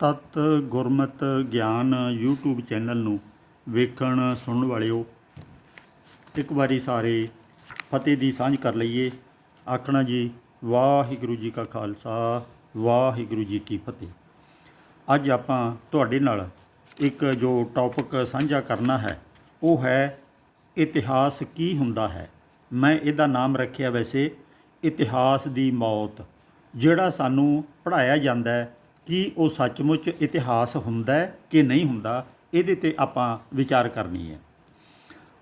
ਤਤ ਗੁਰਮਤ ਗਿਆਨ YouTube channel ਨੂੰ ਵੇਖਣ, ਸੁਣਨ ਵਾਲਿਓ, ਇੱਕ ਵਾਰੀ ਸਾਰੇ ਫਤਿਹ ਦੀ ਸਾਂਝ ਕਰ ਲਈਏ। ਆਖਣਾ ਜੀ, ਵਾਹਿਗੁਰੂ ਜੀ ਕਾ ਖਾਲਸਾ, ਵਾਹਿਗੁਰੂ ਜੀ ਕੀ ਫਤਿਹ। ਅੱਜ ਆਪਾਂ ਤੁਹਾਡੇ ਨਾਲ ਇੱਕ ਜੋ ਟੌਪਿਕ ਸਾਂਝਾ ਕਰਨਾ ਹੈ, ਉਹ ਹੈ ਇਤਿਹਾਸ ਕੀ ਹੁੰਦਾ ਹੈ? ਮੈਂ ਇਹਦਾ ਨਾਮ ਰੱਖਿਆ ਵੈਸੇ, ਇਤਿਹਾਸ ਦੀ ਮੌਤ, ਜਿਹੜਾ ਸਾਨੂੰ ਪੜ੍ਹਾਇਆ ਜਾਂਦਾ ਹੈ ਕੀ ਉਹ ਸੱਚਮੁੱਚ ਇਤਿਹਾਸ ਹੁੰਦਾ ਹੈ ਕਿ ਨਹੀਂ ਹੁੰਦਾ, ਇਹਦੇ ਤੇ ਆਪਾਂ ਵਿਚਾਰ ਕਰਨੀ ਹੈ।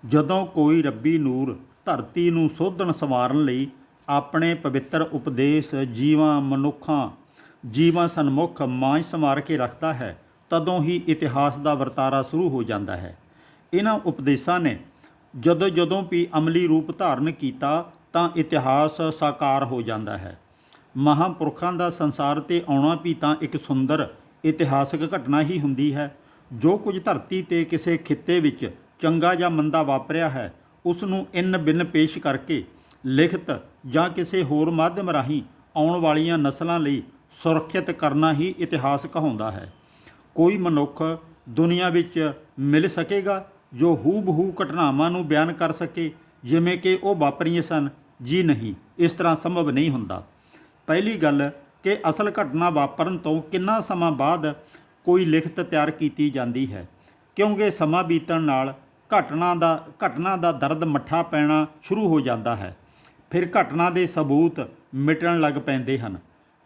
ਜਦੋਂ ਕੋਈ ਰੱਬੀ ਨੂਰ ਧਰਤੀ ਨੂੰ ਸੋਧਣ ਸੰਵਾਰਨ ਲਈ ਆਪਣੇ ਪਵਿੱਤਰ ਉਪਦੇਸ਼ ਜੀਵਾਂ ਮਨੁੱਖਾਂ, ਜੀਵਾਂ ਸਨਮੁਖ ਮਾਂਝ ਸੰਵਾਰ ਕੇ ਰੱਖਦਾ ਹੈ, ਤਦੋਂ ਹੀ ਇਤਿਹਾਸ ਦਾ ਵਰਤਾਰਾ ਸ਼ੁਰੂ ਹੋ ਜਾਂਦਾ ਹੈ। ਇਹਨਾਂ ਉਪਦੇਸ਼ਾਂ ਨੇ ਜਦੋਂ ਜਦੋਂ ਵੀ ਅਮਲੀ ਰੂਪ ਧਾਰਨ ਕੀਤਾ ਤਾਂ ਇਤਿਹਾਸ ਸਾਕਾਰ ਹੋ ਜਾਂਦਾ ਹੈ। ਮਹਾਂਪੁਰਖਾਂ ਦਾ ਸੰਸਾਰ ਤੇ ਆਉਣਾ ਵੀ ਤਾਂ ਇੱਕ ਸੁੰਦਰ, ਇਤਿਹਾਸਕ ਘਟਨਾ ਹੀ ਹੁੰਦੀ ਹੈ। ਜੋ ਕੁਝ ਧਰਤੀ ਤੇ ਕਿਸੇ ਖਿੱਤੇ ਵਿੱਚ ਚੰਗਾ ਜਾਂ ਮੰਦਾ ਵਾਪਰਿਆ ਹੈ ਉਸ ਨੂੰ ਇਨ ਬਿਨ ਪੇਸ਼ ਕਰਕੇ ਲਿਖਤ ਜਾਂ ਕਿਸੇ ਹੋਰ ਮਾਧਿਅਮ ਰਾਹੀਂ ਆਉਣ ਵਾਲੀਆਂ ਨਸਲਾਂ ਲਈ ਸੁਰੱਖਿਅਤ ਕਰਨਾ ਹੀ ਇਤਿਹਾਸ ਕਹਾਉਂਦਾ ਹੈ। ਕੋਈ ਮਨੁੱਖ ਦੁਨੀਆ ਵਿੱਚ ਮਿਲ ਸਕੇਗਾ, ਜੋ ਹੂਬਹੂ ਘਟਨਾਵਾਂ ਨੂੰ ਬਿਆਨ ਕਰ ਸਕੇ, ਜਿਵੇਂ ਕਿ ਉਹ ਵਾਪਰੀਆਂ ਸਨ। ਜੀ ਨਹੀਂ, ਇਸ ਤਰ੍ਹਾਂ ਸੰਭਵ ਨਹੀਂ ਹੁੰਦਾ। ਪਹਿਲੀ ਗੱਲ ਕਿ ਅਸਲ ਘਟਨਾ ਵਾਪਰਨ ਤੋਂ ਕਿੰਨਾ ਸਮਾਂ ਬਾਅਦ ਕੋਈ ਲਿਖਤ ਤਿਆਰ ਕੀਤੀ ਜਾਂਦੀ ਹੈ। ਕਿਉਂਕਿ ਸਮਾਂ ਬੀਤਣ ਨਾਲ ਘਟਨਾ ਦਾ ਘਟਨਾ ਦਾ ਦਰਦ ਮੱਠਾ ਪੈਣਾ ਸ਼ੁਰੂ ਹੋ ਜਾਂਦਾ ਹੈ। ਫਿਰ ਘਟਨਾ ਦੇ ਸਬੂਤ ਮਿਟਣ ਲੱਗ ਪੈਂਦੇ ਹਨ।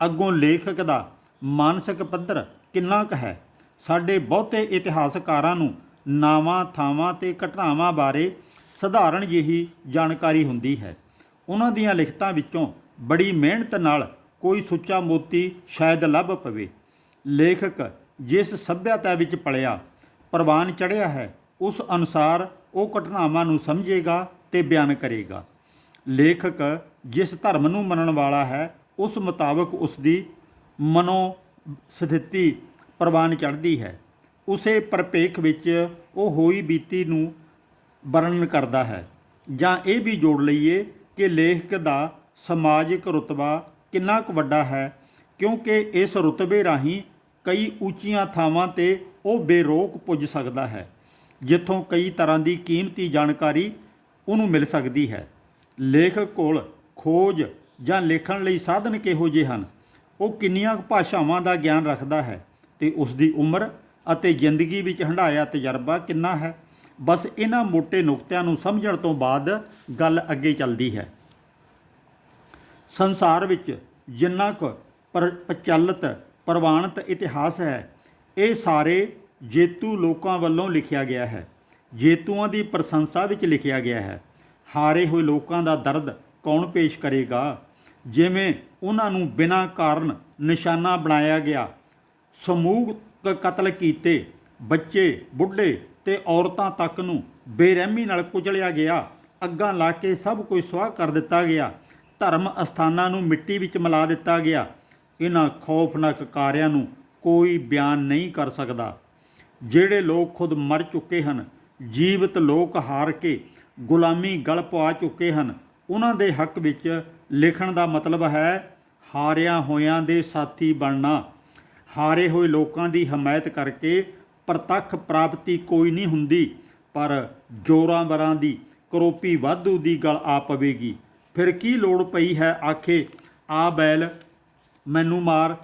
ਅੱਗੋਂ ਲੇਖਕ ਦਾ ਮਾਨਸਿਕ ਪੱਧਰ ਕਿੰਨਾ ਕੁ ਹੈ? ਸਾਡੇ ਬਹੁਤੇ ਇਤਿਹਾਸਕਾਰਾਂ ਨੂੰ ਨਾਵਾਂ, ਥਾਵਾਂ ਤੇ ਘਟਨਾਵਾਂ ਬਾਰੇ ਸਧਾਰਨ ਜਿਹੀ ਜਾਣਕਾਰੀ ਹੁੰਦੀ ਹੈ। ਉਹਨਾਂ ਦੀਆਂ ਲਿਖਤਾਂ ਵਿੱਚੋਂ ਬੜੀ ਮਿਹਨਤ ਨਾਲ ਕੋਈ ਸੁੱਚਾ ਮੋਤੀ ਸ਼ਾਇਦ ਲੱਭ ਪਵੇ। ਲੇਖਕ ਜਿਸ ਸਭਿਅਤਾ ਵਿੱਚ ਪਲਿਆ ਪ੍ਰਵਾਨ ਚੜਿਆ ਹੈ, ਉਸ ਅਨੁਸਾਰ ਉਹ ਘਟਨਾਵਾਂ ਨੂੰ ਸਮਝੇਗਾ ਤੇ ਬਿਆਨ ਕਰੇਗਾ। ਲੇਖਕ ਜਿਸ ਧਰਮ ਨੂੰ ਮੰਨਣ ਵਾਲਾ ਹੈ, ਉਸ ਮੁਤਾਬਕ ਉਸ ਦੀ ਮਨੋ ਸਥਿਤੀ ਪ੍ਰਵਾਨ ਚੜ੍ਹਦੀ ਹੈ। ਉਸੇ ਪਰਪੇਖ ਵਿੱਚ ਉਹ ਹੋਈ ਬੀਤੀ ਨੂੰ ਵਰਣਨ ਕਰਦਾ ਹੈ। ਜਾਂ ਇਹ ਵੀ ਜੋੜ ਲਈਏ ਕਿ ਲੇਖਕ ਦਾ ਸਮਾਜਿਕ ਰੁਤਬਾ ਕਿੰਨਾ ਕੁ ਵੱਡਾ ਹੈ, ਕਿਉਂਕਿ ਇਸ ਰੁਤਬੇ ਰਾਹੀਂ ਕਈ ਉੱਚੀਆਂ ਥਾਵਾਂ ਤੇ ਉਹ ਬੇਰੋਕ ਪੁੱਜ ਸਕਦਾ ਹੈ, ਜਿੱਥੋਂ ਕਈ ਤਰ੍ਹਾਂ ਦੀ ਕੀਮਤੀ ਜਾਣਕਾਰੀ ਉਹਨੂੰ ਮਿਲ ਸਕਦੀ ਹੈ। ਲੇਖਕ ਕੋਲ ਖੋਜ ਜਾਂ ਲਿਖਣ ਲਈ ਸਾਧਨ ਕਿਹੋ ਜਿਹੇ ਹਨ, ਉਹ ਕਿੰਨੀਆਂ ਭਾਸ਼ਾਵਾਂ ਦਾ ਗਿਆਨ ਰੱਖਦਾ ਹੈ ਤੇ ਉਸ ਦੀ ਉਮਰ ਅਤੇ ਜ਼ਿੰਦਗੀ ਵਿੱਚ ਹੰਢਾਇਆ ਤਜਰਬਾ ਕਿੰਨਾ ਹੈ, ਬਸ ਇਹਨਾਂ ਮੋٹے ਨੁਕਤਿਆਂ ਨੂੰ ਸਮਝਣ ਤੋਂ ਬਾਅਦ ਗੱਲ ਅੱਗੇ ਚੱਲਦੀ ਹੈ। ਸੰਸਾਰ ਵਿੱਚ ਜਿੰਨਾ ਕੁ ਪਰ ਪ੍ਰਚਲਿਤ, ਪ੍ਰਵਾਨਿਤ ਇਤਿਹਾਸ ਹੈ, ਇਹ ਸਾਰੇ ਜੇਤੂ ਲੋਕਾਂ ਵੱਲੋਂ ਲਿਖਿਆ ਗਿਆ ਹੈ। ਜੇਤੂਆਂ ਦੀ ਪ੍ਰਸ਼ੰਸਾ ਵਿੱਚ ਲਿਖਿਆ ਗਿਆ ਹੈ, ਹਾਰੇ ਹੋਏ ਲੋਕਾਂ ਦਾ ਦਰਦ ਕੌਣ ਪੇਸ਼ ਕਰੇਗਾ? ਜਿਵੇਂ ਉਹਨਾਂ ਨੂੰ ਬਿਨਾਂ ਕਾਰਨ ਨਿਸ਼ਾਨਾ ਬਣਾਇਆ ਗਿਆ, ਸਮੂਹ ਕਤਲ ਕੀਤੇ, ਬੱਚੇ, ਬੁੱਢੇ ਤੇ ਔਰਤਾਂ ਤੱਕ ਨੂੰ ਬੇਰਹਿਮੀ ਨਾਲ ਕੁਚਲਿਆ ਗਿਆ, ਅੱਗਾਂ ਲਾ ਕੇ ਸਭ ਕੁਝ ਸੁਆਹ ਕਰ ਦਿੱਤਾ ਗਿਆ। ਧਰਮ ਅਸਥਾਨਾਂ ਨੂੰ ਮਿੱਟੀ ਵਿੱਚ ਮਿਲਾ ਦਿੱਤਾ ਗਿਆ। ਇਹਨਾਂ ਖੌਫਨਾਕ ਕਾਰਿਆਂ ਨੂੰ ਕੋਈ ਬਿਆਨ ਨਹੀਂ ਕਰ ਸਕਦਾ। ਜਿਹੜੇ ਲੋਕ ਖੁਦ ਮਰ ਚੁੱਕੇ ਹਨ, ਜੀਵਤ ਲੋਕ ਹਾਰ ਕੇ ਗੁਲਾਮੀ ਗਲ ਪਵਾ ਚੁੱਕੇ ਹਨ, ਉਹਨਾਂ ਦੇ ਹੱਕ ਵਿੱਚ ਲਿਖਣ ਦਾ ਮਤਲਬ ਹੈ, ਹਾਰਿਆਂ ਹੋਇਆਂ ਦੇ ਸਾਥੀ ਬਣਨਾ। ਹਾਰੇ ਹੋਏ ਲੋਕਾਂ ਦੀ ਹਮਾਇਤ ਕਰਕੇ ਪ੍ਰਤੱਖ ਪ੍ਰਾਪਤੀ ਕੋਈ ਨਹੀਂ ਹੁੰਦੀ, ਪਰ ਜੋਰਾਂ ਵਰਾਂ ਦੀ ਕਰੋਪੀ ਵਾਧੂ ਦੀ ਗਲ ਆ ਪਵੇਗੀ। ਫਿਰ ਕੀ ਲੋੜ ਪਈ ਹੈ? ਆਖੇ, ਆ ਬੈਲ, ਮੈਨੂੰ ਮਾਰ।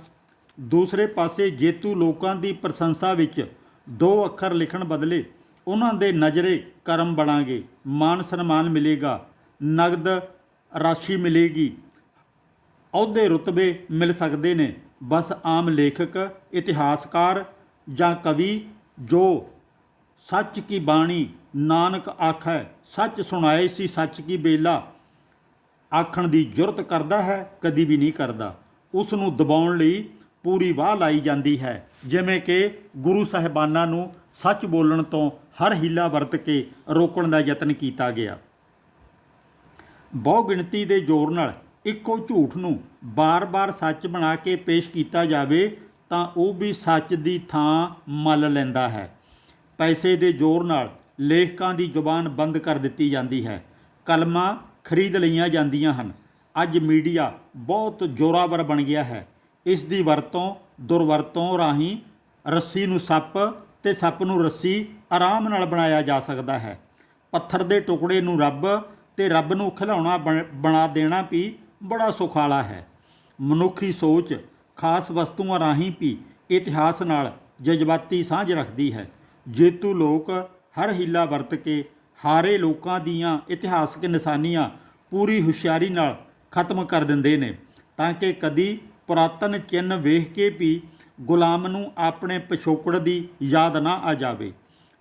ਦੂਸਰੇ ਪਾਸੇ ਜੇਤੂ ਲੋਕਾਂ ਦੀ ਪ੍ਰਸ਼ੰਸਾ ਵਿੱਚ ਦੋ ਅੱਖਰ ਲਿਖਣ ਬਦਲੇ ਉਹਨਾਂ ਦੇ ਨਜ਼ਰੇ ਕਰਮ ਬਣਾਂਗੇ। ਮਾਨ ਸਨਮਾਨ ਮਿਲੇਗਾ, ਨਗਦ ਰਾਸ਼ੀ ਮਿਲੇਗੀ। ਅਹੁਦੇ ਰੁਤਬੇ ਮਿਲ ਸਕਦੇ ਨੇ। ਬਸ ਆਮ ਲੇਖਕ, ਇਤਿਹਾਸਕਾਰ ਜਾਂ ਕਵੀ ਜੋ ਸੱਚ ਕੀ ਬਾਣੀ, ਨਾਨਕ ਆਖੈ, ਸੱਚ ਸੁਣਾਏ ਸੀ ਸੱਚ ਕੀ ਬੇਲਾ ਆਖਣ ਦੀ ਜੁਰਤ ਕਰਦਾ ਹੈ, ਕਦੀ ਵੀ ਨਹੀਂ ਕਰਦਾ। ਉਸ ਨੂੰ ਦਬਾਉਣ ਲਈ ਪੂਰੀ ਵਾਹ ਲਾਈ ਜਾਂਦੀ ਹੈ। ਜਿਵੇਂ ਕਿ ਗੁਰੂ ਸਾਹਿਬਾਨਾਂ ਨੂੰ ਸੱਚ ਬੋਲਣ ਤੋਂ ਹਰ ਹੀਲਾ ਵਰਤ ਕੇ ਰੋਕਣ ਦਾ ਯਤਨ ਕੀਤਾ ਗਿਆ। ਬਹੁ ਗਿਣਤੀ ਦੇ ਜ਼ੋਰ ਨਾਲ ਇੱਕੋ ਝੂਠ ਨੂੰ ਬਾਰ-ਬਾਰ ਸੱਚ ਬਣਾ ਕੇ ਪੇਸ਼ ਕੀਤਾ ਜਾਵੇ, ਤਾਂ ਉਹ ਵੀ ਸੱਚ ਦੀ ਥਾਂ ਮੱਲ ਲੈਂਦਾ ਹੈ। ਪੈਸੇ ਦੇ ਜ਼ੋਰ ਨਾਲ ਲੇਖਕਾਂ ਦੀ ਜ਼ੁਬਾਨ ਬੰਦ ਕਰ ਦਿੱਤੀ ਜਾਂਦੀ ਹੈ। ਕਲਮਾਂ ਖਰੀਦ ਲਈਆਂ ਜਾਂਦੀਆਂ ਹਨ। ਅੱਜ ਮੀਡੀਆ ਬਹੁਤ ਜ਼ੋਰਾਵਰ ਬਣ ਗਿਆ ਹੈ। ਇਸ ਦੀ ਵਰਤੋਂ, ਦੁਰਵਰਤੋਂ ਰਾਹੀਂ ਰੱਸੀ ਨੂੰ ਸੱਪ ਤੇ ਸੱਪ ਨੂੰ ਰੱਸੀ ਆਰਾਮ ਨਾਲ ਬਣਾਇਆ ਜਾ ਸਕਦਾ ਹੈ। ਪੱਥਰ ਦੇ ਟੁਕੜੇ ਨੂੰ ਰੱਬ ਤੇ ਰੱਬ ਨੂੰ ਖਿਲਾਉਣਾ ਬਣ- ਬਣਾ ਦੇਣਾ ਵੀ ਬੜਾ ਸੁਖਾਲਾ ਹੈ। ਮਨੁੱਖੀ ਸੋਚ ਖਾਸ ਵਸਤੂਆਂ ਰਾਹੀਂ ਵੀ ਇਤਿਹਾਸ ਨਾਲ ਜਜ਼ਬਾਤੀ ਸਾਂਝ ਰੱਖਦੀ ਹੈ। ਜੇਤੂ ਲੋਕ ਹਰ ਹੀਲਾ ਵਰਤ ਕੇ ਹਾਰੇ ਲੋਕਾਂ ਦੀਆਂ ਇਤਿਹਾਸਕ ਨਿਸ਼ਾਨੀਆਂ ਪੂਰੀ ਹੁਸ਼ਿਆਰੀ ਨਾਲ ਖਤਮ ਕਰ ਦਿੰਦੇ ਨੇ, ਤਾਂ ਕਿ ਕਦੀ ਪੁਰਾਤਨ ਚਿੰਨ੍ਹ ਵੇਖ ਕੇ ਵੀ ਗੁਲਾਮ ਨੂੰ ਆਪਣੇ ਪਿਛੋਕੜ ਦੀ ਯਾਦ ਨਾ ਆ ਜਾਵੇ।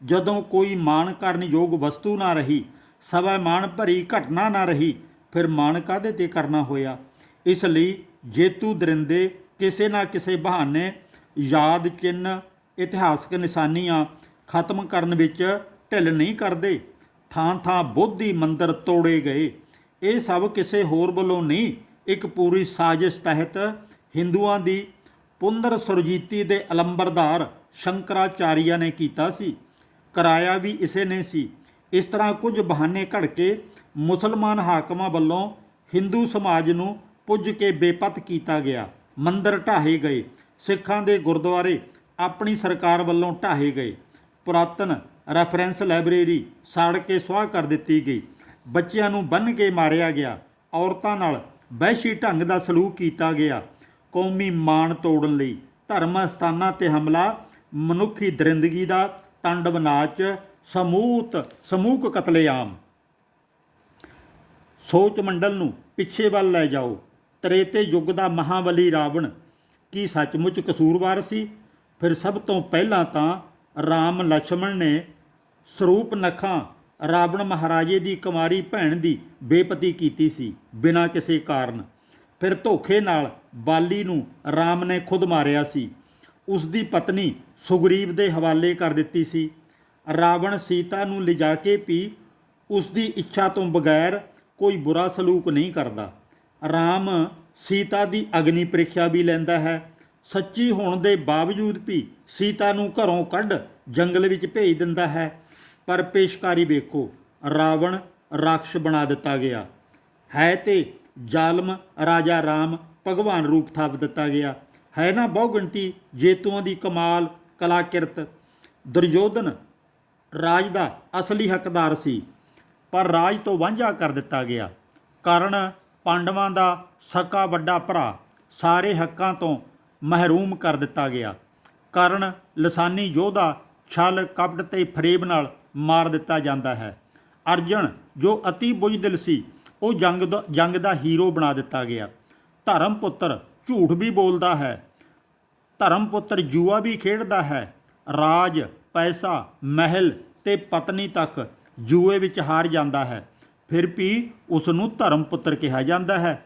ਜਦੋਂ ਕੋਈ ਮਾਣ ਕਰਨ ਯੋਗ ਵਸਤੂ ਨਾ ਰਹੀ, ਸਵੈ ਮਾਣ ਭਰੀ ਘਟਨਾ ਨਾ ਰਹੀ, ਫਿਰ ਮਾਣ ਕਾਹਦੇ ਤੇ ਕਰਨਾ ਹੋਇਆ? ਇਸ ਲਈ ਜੇਤੂ ਦਰਿੰਦੇ ਕਿਸੇ ਨਾ ਕਿਸੇ ਬਹਾਨੇ ਯਾਦ ਚਿੰਨ੍ਹ ਇਤਿਹਾਸਕ ਨਿਸ਼ਾਨੀਆਂ ਖਤਮ ਕਰਨ ਵਿੱਚ ਢਿੱਲ ਨਹੀਂ ਕਰਦੇ। ਥਾਂ ਥਾਂ ਬੋਧੀ ਮੰਦਰ ਤੋੜੇ ਗਏ। ਇਹ ਸਭ ਕਿਸੇ ਹੋਰ ਵੱਲੋਂ ਨਹੀਂ, ਇੱਕ ਪੂਰੀ ਸਾਜ਼ਿਸ਼ ਤਹਿਤ ਹਿੰਦੂਆਂ ਦੀ ਪੁੰਦਰ ਸੁਰਜੀਤੀ ਦੇ ਅਲੰਬਰਦਾਰ ਸ਼ੰਕਰਾਚਾਰੀਆ ਨੇ ਕੀਤਾ ਸੀ। ਕਰਾਇਆ ਵੀ ਇਸੇ ਨੇ ਸੀ। ਇਸ ਤਰ੍ਹਾਂ ਕੁਝ ਬਹਾਨੇ ਘੜ ਕੇ ਮੁਸਲਮਾਨ ਹਾਕਮਾਂ ਵੱਲੋਂ ਹਿੰਦੂ ਸਮਾਜ ਨੂੰ ਪੁੱਜ ਕੇ ਬੇਪਤ ਕੀਤਾ ਗਿਆ। ਮੰਦਰ ਢਾਹੇ ਗਏ। ਸਿੱਖਾਂ ਦੇ ਗੁਰਦੁਆਰੇ ਆਪਣੀ ਸਰਕਾਰ ਵੱਲੋਂ ਢਾਹੇ ਗਏ। ਪੁਰਾਤਨ ਰੈਫਰੈਂਸ ਲਾਇਬ੍ਰੇਰੀ ਸਾੜ ਕੇ ਸੁਆਹ ਕਰ ਦਿੱਤੀ ਗਈ। ਬੱਚਿਆਂ ਨੂੰ ਬੰਨ ਕੇ ਮਾਰਿਆ ਗਿਆ। ਔਰਤਾਂ ਨਾਲ ਵਹਿਸ਼ੀ ਢੰਗ ਦਾ ਸਲੂਕ ਕੀਤਾ ਗਿਆ। ਕੌਮੀ ਮਾਣ ਤੋੜਨ ਲਈ ਧਰਮ ਸਥਾਨਾਂ ਤੇ ਹਮਲਾ, ਮਨੁੱਖੀ ਦਰਿੰਦਗੀ ਦਾ ਤੰਡਵ ਨਾਚ ਸਮੂਤ ਸਮੂਹ ਕਤਲੇਆਮ। ਸੋਚ ਮੰਡਲ ਨੂੰ ਪਿੱਛੇ ਵੱਲ ਲੈ ਜਾਓ। ਤਰੇਤੇ ਯੁੱਗ ਦਾ ਮਹਾਬਲੀ ਰਾਵਣ ਕੀ ਸੱਚਮੁੱਚ ਕਸੂਰਵਾਰ ਸੀ? ਫਿਰ ਸਭ ਤੋਂ ਪਹਿਲਾਂ ਤਾਂ ਰਾਮ ਲక్ష్మణ ਨੇ ਸਰੂਪ ਨਖਾਂ ਰਾਵਣ ਮਹਾਰਾਜੇ ਦੀ ਕੁਮਾਰੀ ਭੈਣ ਦੀ ਬੇਪਤੀ ਕੀਤੀ ਸੀ, ਬਿਨਾਂ ਕਿਸੇ ਕਾਰਨ। ਫਿਰ ਧੋਖੇ ਨਾਲ ਬਾਲੀ ਨੂੰ ਰਾਮ ਨੇ ਖੁਦ ਮਾਰਿਆ ਸੀ। ਉਸ ਦੀ ਪਤਨੀ ਸੁਗਰੀਵ ਦੇ ਹਵਾਲੇ ਕਰ ਦਿੱਤੀ ਸੀ। ਰਾਵਣ ਸੀਤਾ ਨੂੰ ਲਿਜਾ ਕੇ ਵੀ ਉਸ ਦੀ ਇੱਛਾ ਤੋਂ ਬਗੈਰ ਕੋਈ ਬੁਰਾ ਸਲੂਕ ਨਹੀਂ ਕਰਦਾ। ਰਾਮ ਸੀਤਾ ਦੀ ਅਗਨੀ ਪ੍ਰੀਖਿਆ ਵੀ ਲੈਂਦਾ ਹੈ। ਸੱਚੀ ਹੋਣ ਦੇ ਬਾਵਜੂਦ ਵੀ ਸੀਤਾ ਨੂੰ ਘਰੋਂ ਕੱਢ ਜੰਗਲ ਵਿੱਚ ਭੇਜ ਦਿੰਦਾ ਹੈ। ਪਰ ਪੇਸ਼ਕਾਰੀ ਵੇਖੋ, ਰਾਵਣ ਰਾਖਸ਼ ਬਣਾ ਦਿੱਤਾ ਗਿਆ। ਹੈ ਤੇ ਜ਼ਾਲਮ ਰਾਜਾ ਰਾਮ ਭਗਵਾਨ ਰੂਪ ਥਾਪ ਦਿੱਤਾ ਗਿਆ। ਹੈ ਨਾ ਬਹੁਗਿਣਤੀ ਜੇਤੂਆਂ ਦੀ ਕਮਾਲ ਕਲਾ ਕਿਰਤ ਦੁਰਯੋਧਨ ਰਾਜ ਦਾ ਅਸਲੀ ਹੱਕਦਾਰ ਸੀ, ਪਰ ਰਾਜ ਤੋਂ ਵਾਂਝਾ ਕਰ ਦਿੱਤਾ ਗਿਆ। ਕਾਰਨ ਪਾਂਡਵਾਂ ਦਾ ਸਕਾ ਵੱਡਾ ਭਰਾ ਸਾਰੇ ਹੱਕਾਂ ਤੋਂ ਮਹਿਰੂਮ ਕਰ ਦਿੱਤਾ ਗਿਆ। ਕਾਰਨ ਲਸਾਨੀ ਯੋਧਾ ਛਲ ਕਪਟ ਤੇ ਫਰੇਬ ਨਾਲ ਮਾਰ ਦਿੱਤਾ ਜਾਂਦਾ ਹੈ। ਅਰਜਨ, ਜੋ ਅਤੀ ਬੁਝਦਿਲ ਸੀ, ਉਹ ਜੰਗ ਦਾ ਜੰਗ ਦਾ ਹੀਰੋ ਬਣਾ ਦਿੱਤਾ ਗਿਆ। ਧਰਮ ਪੁੱਤਰ ਝੂਠ ਵੀ ਬੋਲਦਾ ਹੈ। ਧਰਮ ਪੁੱਤਰ ਜੂਆ ਵੀ ਖੇਡਦਾ ਹੈ। ਰਾਜ, ਪੈਸਾ, ਮਹਿਲ ਤੇ ਪਤਨੀ ਤੱਕ ਜੂਏ ਵਿੱਚ ਹਾਰ ਜਾਂਦਾ ਹੈ। ਫਿਰ ਵੀ ਉਸ ਨੂੰ ਧਰਮ ਪੁੱਤਰ ਕਿਹਾ ਜਾਂਦਾ ਹੈ।